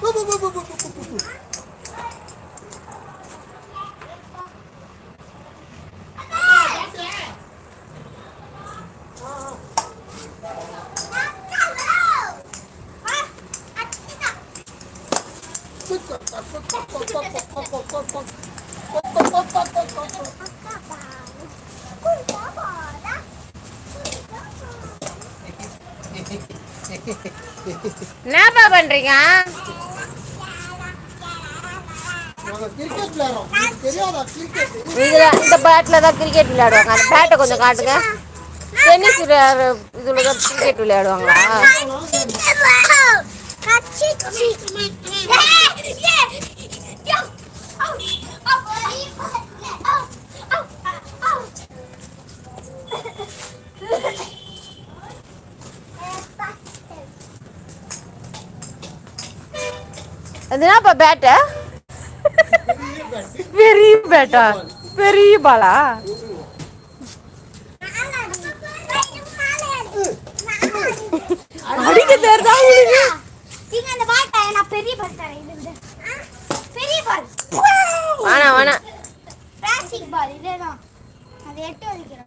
பு, பு, பு, பு, பு, பு, பு, பு. என்னப்பா பண்றீங்க நாங்க கிரிக்கெட் விளையாடுறோம் உங்களுக்கு தெரியாதா கிரிக்கெட் இதுல இந்த பேட்ல தான் கிரிக்கெட் விளையாடுவாங்க. அந்த பேட்டை கொஞ்சம் காட்டுங்க. டென்னிஸ் விளையாடுற இதுல தான் கிரிக்கெட் விளையாடுவாங்களா? அது என்னப்பா பேட்டை பெரிய பேட்டா பெரிய பாலா அடிக்க தெரிதா உங்களுக்கு நீங்க அந்த பால் தரேன், நான் பெரிய பால் தரேன், இது. ஆ? பெரிய பால் வேணாம் வேணாம் பிளாஸ்டிக் பால் இதேதான் அது எட்டு வலிக்கிற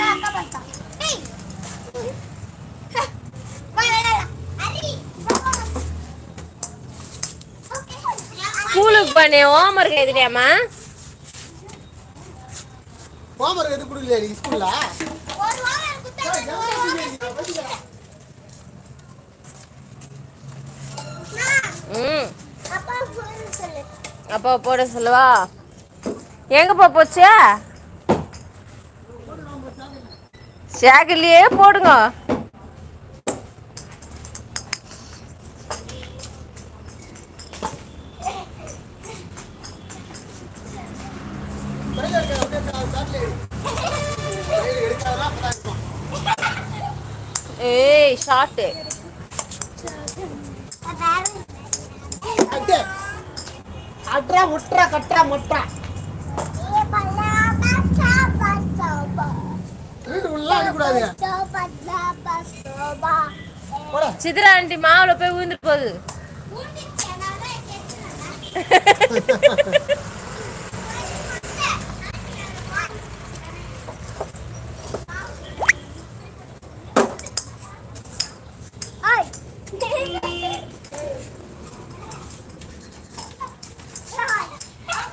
பால் தா, அக்கா. டேய். ஸ்கூலுக்கு பண்ணி ஹோம்ஒர்க் எழுதிட்டியாமா ஹோம்ஒர்க் எதுவும் கொடுக்கலையா நீ ஸ்கூல்ல ஒரு வாரம் எனக்கு குத்தாங்க, ஒரு வாரம். அம்மா, ம் அப்பா phone சொல்லு. அப்பா போட சொல்லுவா. எங்கப்பா போச்சு? சேகர்லயே போடுங்க. ஷார்ட்டு. அட்ரா முட்ரா கட்ரா முட்ரா. சித்ரா ஆண்டி மாவுல போய் விழுந்துட்டு போகுது ஊண்டிச்சு, அதனால தான் கேட்டுனேன். ஐ. ஆ, யார்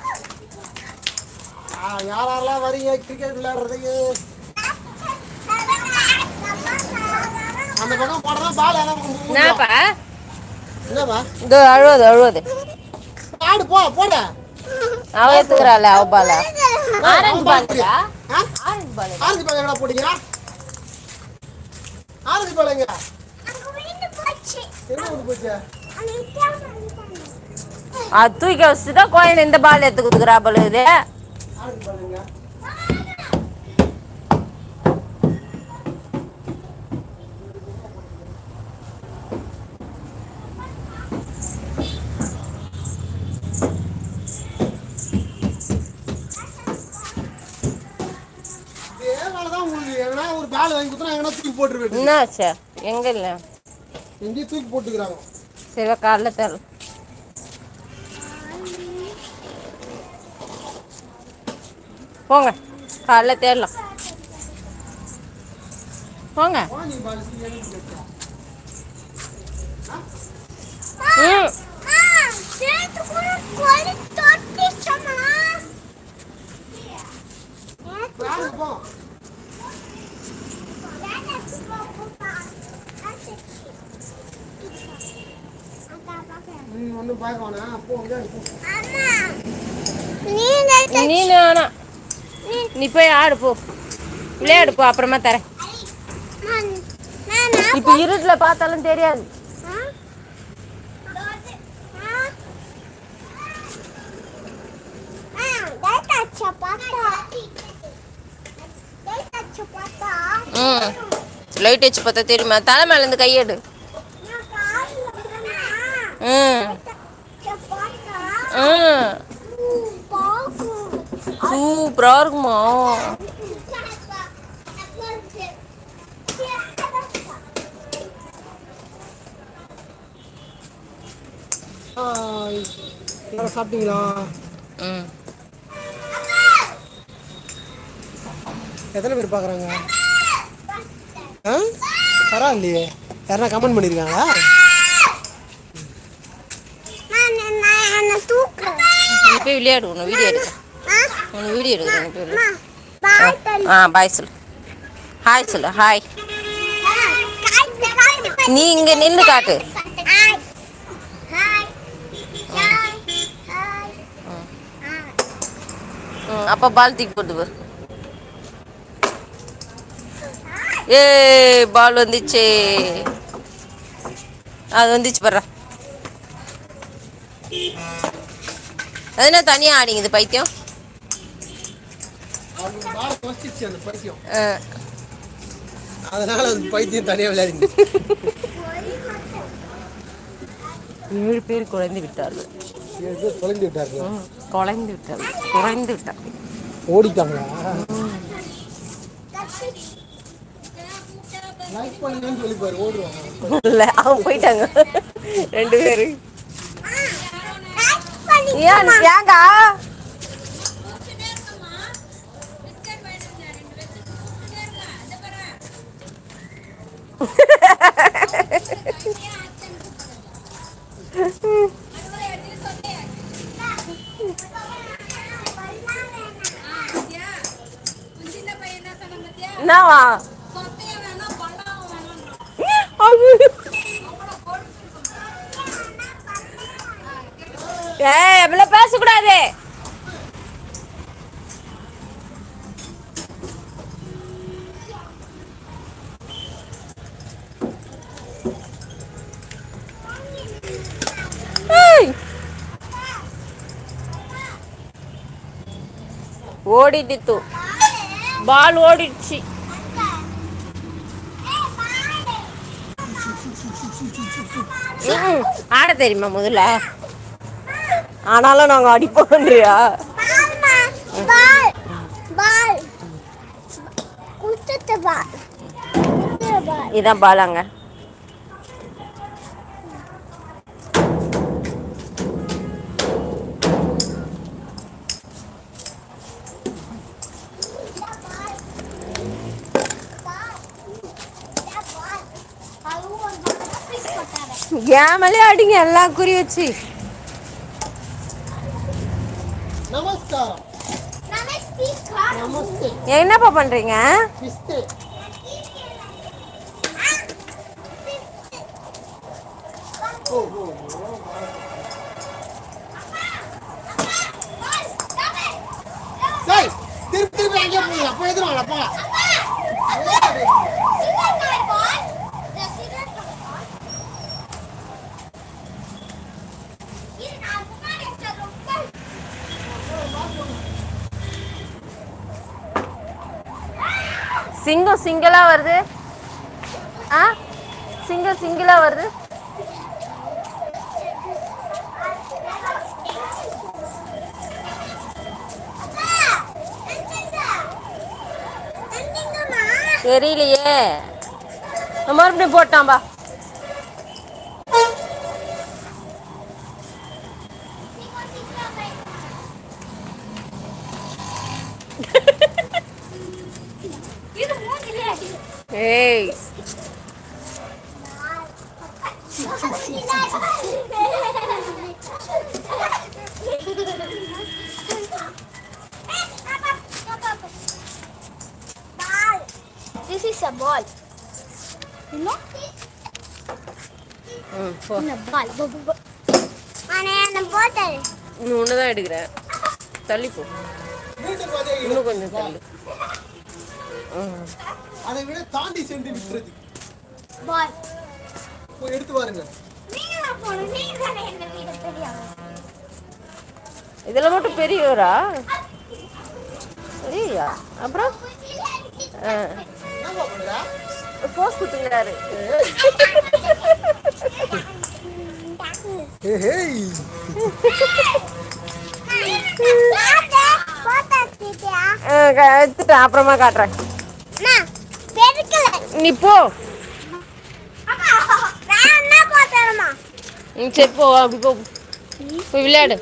யாரெல்லாம் வரீங்க? கிரிக்கெட் விளையாடுறதுக்கு? அந்த பக்கம் போடுறதா பால் எல்லாம் பக்கம் போகுது. என்னப்பா? என்னப்பா? இதோ அழுவது அழுவது. ஆடு போ போட அவ எடுத்துக்கிறாள் அவ பால ஆரஞ்சு பால்? ஆரஞ்சு பால் ஆரஞ்சு பால் எங்கடா ஆரஞ்சு பால் எங்க. அது தூக்கி வச்சுட்டு தான் கோயில் இந்த பால் எடுத்து குடுக்குறா போல இது ஆரஞ்சு பால் வாங்கி கொடுத்தா எங்கன்னா தூக்கி போட்டுருவேன். என்னாச்சு? எங்க இல்லை? எங்கேயும் தூக்கி போட்டுக்கிறாங்க சரி காலைல தரல போங்க காலைல தேடலாம். போங்க வாங்கி பால் சீக்கிரம் போட்டு. ம் ஆ, நேத்து கூட கோழி தொட்டுச்சம்மா. நேத்து வாங்க போ நேத்து போ, போப்பா. ஆச்சு. அக்கா, பாக்கறேன். நீ ஒன்றும் பார்க்க வேணாம் போ இங்கே போ அம்மா, நீ நேத்து நீ வேணாம் நீ போய் ஆடு போ விளையாடு போ அப்புறமா தரேன் இப்போ இருட்டில் பார்த்தாலும் தெரியாது லைட் வச்சு பார்த்தா தெரியுமா தலை மேல இருந்து கையெடு? ம். ம். சூப்பராக இருக்குமா? சாப்பிட்டீங்களா? ம். எத்தனை பேர் பார்க்குறாங்க? ஆ? பரவாயில்லையே. யாரா கமெண்ட் பண்ணியிருக்காங்களா போய் விளையாடு உன்னை வீடியோ எடுக்க. உன்னை வீடியோ எடுக்கிறேன் தள்ளி ஆ பாய் சொல்லு. ஹாய் சொல்லு ஹாய் நீ இங்கே நின்று காட்டு. அப்போ பால் தூக்கி போட்டு பாரு ஏ பால் வந்துச்சு. அது வந்துச்சு பாரு. அது என்ன தனியாக ஆடிங்குது பைத்தியம்? அதனால அந்த பைத்தியம் தனியாக விளையாடுங்க. ஏழு பேர் குறைந்து விட்டார்கள். ஏழு பேர் தொலைஞ்சு விட்டார்கள். குறைந்து விட்டார்கள். குறைந்து விட்டார்கள். ஓடிட்டாங்களா? இல்லை போயிட்டாங்க. ரெண்டு பேரு. ஏன் ஏங்கா? என்னவா? ஏ ஏய் அப்படிலாம் பேசக்கூடாது ஏய். பால் ஓடிடுச்சு. ம்ம். ஆட தெரியுமா முதல்ல? ஆனாலும் நாங்கள் அடிப்போம்ன்றியா இதான் பாலாங்க. போட்டாரு ஏமலே அடிங்க எல்லாம் குறி வச்சு. என்னப்பா பண்றீங்க? திருப்பி திருப்பி அங்கே போய் அப்போ எதுனால அப்பா சிங்கம் சிங்கிளா வருது. ஆ? சிங்கம் சிங்கிளா வருது. தெரியலையே. மறுபடியும் போட்டான்பா ஏய் Ball. This is a ball. You know? ம் போ ball. Bo- bo- bo- அண்ணே, அந்த bottle. நீ ஒன்று தான் எடுக்கிறேன் தள்ளி போ இன்னும் கொஞ்சம் தள்ளி ம் அதை விட தாண்டி சென்று விட்டுறது Ball. போய் எடுத்து பாருங்க. இதில் மட்டும் பெரியவரா? சரியா அப்புறம்? போஸ் குத்துங்கிறாரு எடுத்துட்டேன் அப்புறமா காட்டுறேன். சரி போ அப்படி போ. போய் விளையாடு.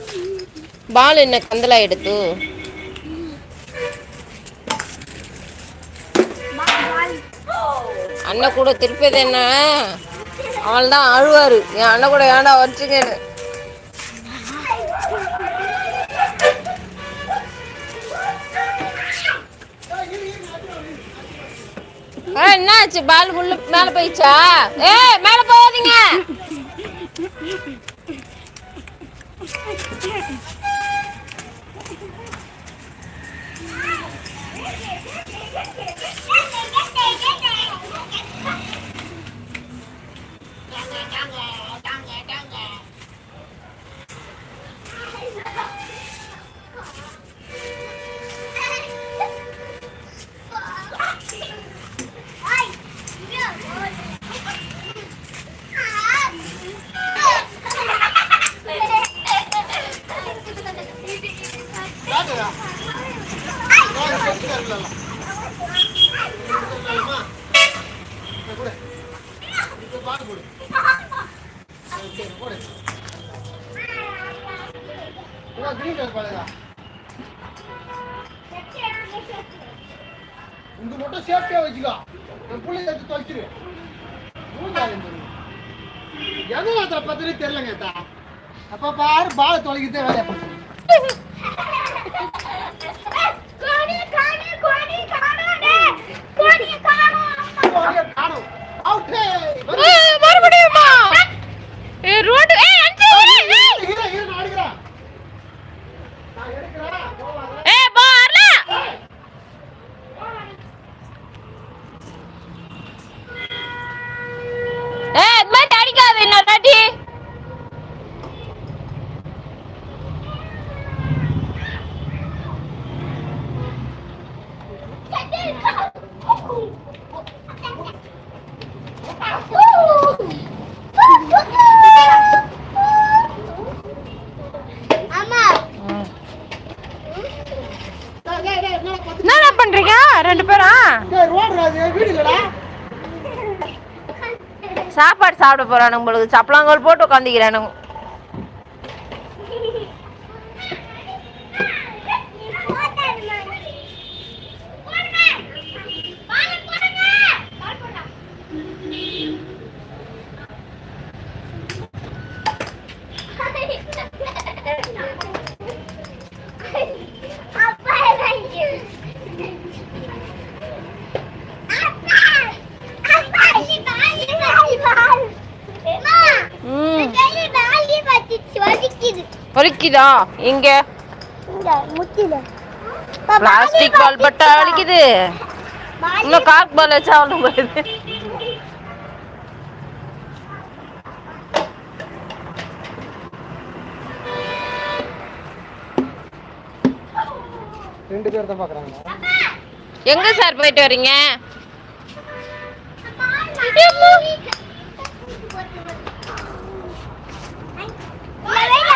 பால் என்ன கந்தலா எடுத்து. அண்ணன் கூட திருப்பதி என்ன? அவள் தான் அழுவாரு. என் அண்ணன் கூட ஏன்டா வச்சுங்கன்னு என்னாச்சு? பால் உள்ள மேல போயிடுச்சா? ஏ மேல போகாதீங்க. இந்த மட்டும் சேஃப்டியா வச்சுக்கோ. என் புள்ளி எடுத்து தொலைச்சிரு எது மாத்திர பத்திரி தெரியலங்க அத்தா. அப்ப பாரு பால தொலைக்கிட்டே வேலையை ஏ, மறுபடியுமா ஏ ரோடு ஏ அஞ்சு இரு இரு நான் அடிக்கிறேன் நான் எடுக்கிறேன் போவாத ஏ போ அருளா ஏ இது மாதிரி அடிக்காத இன்னொரு வாட்டி ஆமா டேய், டேய், டேய், என்னடா பத்து என்னடா பண்றீங்க ரெண்டு பேரும் டேய், ரோடு ராஜு, வீடு இல்லடா சாப்பாடு சாப்பிட போறானுங்க உங்களுக்கு சப்பலாங்கோல் போட்டு உட்காந்துக்கிறானுங்க வலிக்குதா இங்க. பிளாஸ்டிக் பால் பட்டா வலிக்குது இன்னும் காக் பால் வச்சா அவ்வளோ போகுது. ரெண்டு பேர் தான் பாக்குறாங்க எங்க சார் போயிட்டு வரீங்க? பாலகானமே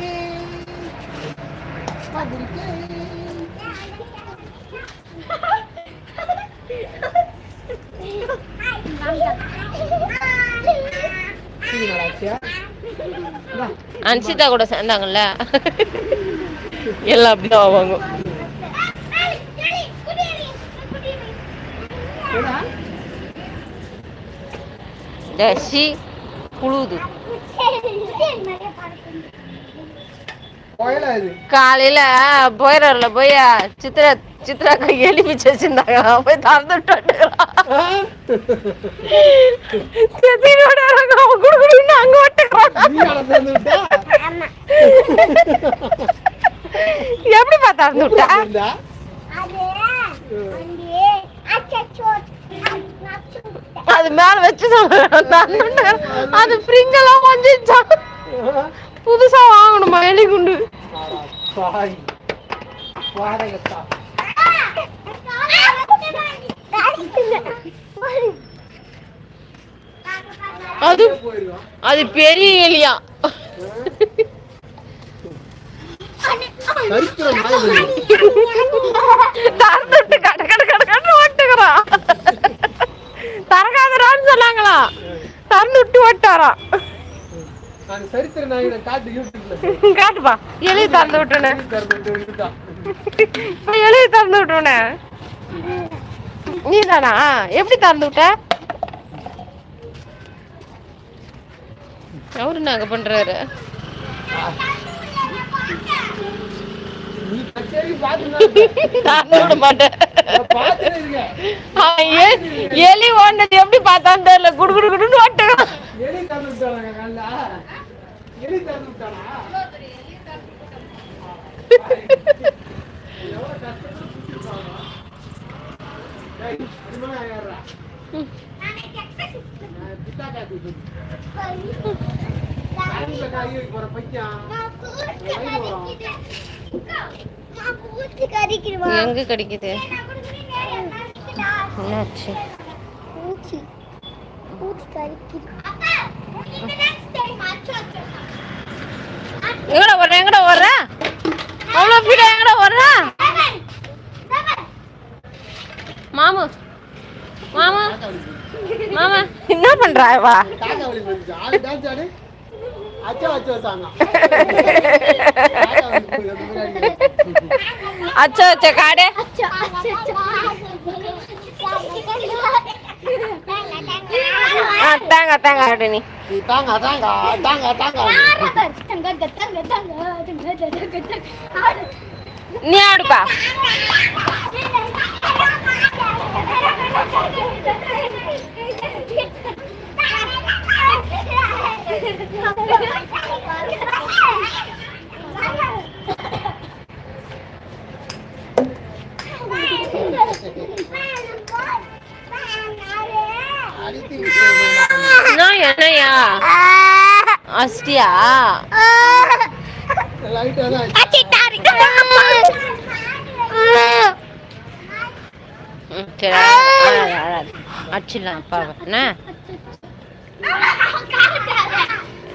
அன்சிதா கூட சேர்ந்தாங்கல்ல. எல்லாம் அப்படிதான் ஆவாங்க. புழுது. காலையில போயிடல போய் சித்ரா சித்ராக்கு எலி பிச்சு வச்சிருந்தாங்க போய் திறந்துட்டு அங்க ஓட்டுக்கிறான் எப்படி பார்த்தா எப்படிப்பா திறந்து விட்டா அது மேல வச்சு அது பிரிங்கெல்லாம் வந்துச்சான் புதுசா வாங்கணுமா எலி குண்டு அது அது பெரிய எலியா. திறந்துட்டு கட கட கட கடன்னு ஓட்டுக்கிறான் தரகாதரான்னு சொன்னாங்களா? திறந்து விட்டு ஓட்டாராம் காட்டுப்பா. எலி திறந்து விட்டுனே இப்ப எலி திறந்து விட்டுனே நீ தானா எப்படி திறந்து விட்ட? அவரு நாங்க பண்றாரு? விட மாட்டேன். எலி ஓடுனது எப்படி பார்த்தான்னு தெரியல. குடு குடு குடுன்னு ஓட்டுக்கான் எலி திறந்து விட்டானாங்க காலைல எலி திறந்து விட்டானா எவ்வளவு கஷ்டப்பட்டு சுத்திருப்பாங்க. டேய், இது மேல ஏறுடா. நான் பித்தா காப்பி குடி. கரண்ட்ல காய் வைக்க போற பையன். எங்க கிடைக்குது? என்னாச்சு? எங்கடா வர்ற எங்கடா வர்ற அவ்வளோ என்ன அச்சோ அச்சோ காடே. தாங்க தாங்க அப்படி நீ நீ தாங்க தாங்க தாங்க தாங்க நீ ஆடுப்பா அடித்து விட்டு நான் என்னையா அஸ்டியா சரி அடிச்சிடலாம் அப்பாவை. என்ன